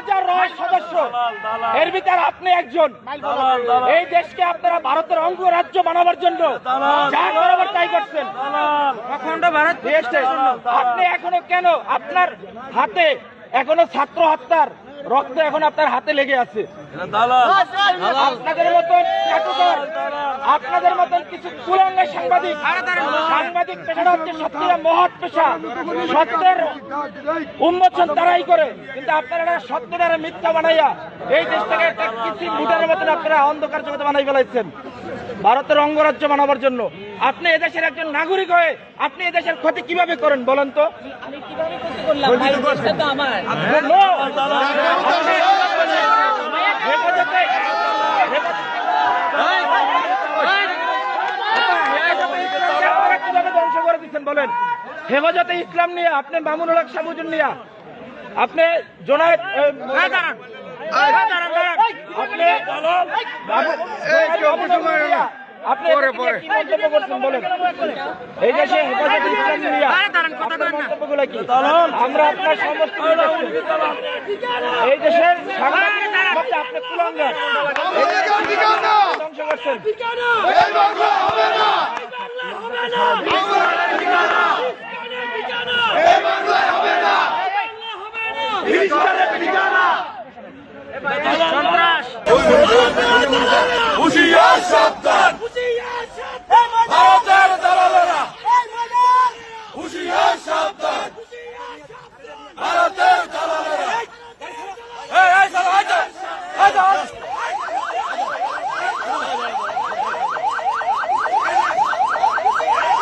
হাজার রয় সদস্য। এর ভিতরে আপনি একজন। এই দেশকে আপনারা ভারতের অঙ্গ রাজ্য বানাবার জন্য। যা করাবার তাই করছেন। অখণ্ড ভারত। দেশে আপনি এখনও কেন আপনার হাতে এখনও ছাত্র হত্যার রক্ত এখন আপনার হাতে লেগে আছে। আপনাদের মতন আপনাদের মতন কিছু কুলাঙ্গা সাংবাদিক সাংবাদিক পেশাটা হচ্ছে সত্যিটা মহৎ পেশা। সত্যের উন্মোচন তারাই করে। কিন্তু আপনারা সত্যটারে মিথ্যা বানাইয়া এই দেশটাকে একটা কিছু মুটার মতন আপনারা অন্ধকার জগতে বানাই ফেলাইছেন। ভারতের অঙ্গরাজ্য বানাবার জন্য। আপনি এদেশের একজন নাগরিক হয়ে আপনি এদেশের ক্ষতি কীভাবে করেন বলেন তো? কীভাবে কীভাবে ধ্বংস করে দিচ্ছেন বলেন। হেফাজতে ইসলাম নিয়ে আপনি মামুনুল হক সাবুজুন নিয়া। আপনি জোনায়েদ এ, আপনি নিয়া, আপনি কি মন্তব্য করছেন বলেন? এই দেশে হেফাজতে ইসলাম মন্তব্যগুলো কি? আমরা আপনার সমস্ত এই দেশের আপনি কুলাঙ্গার। ধ্বংস করছেন। হুশিয়ার সাবধান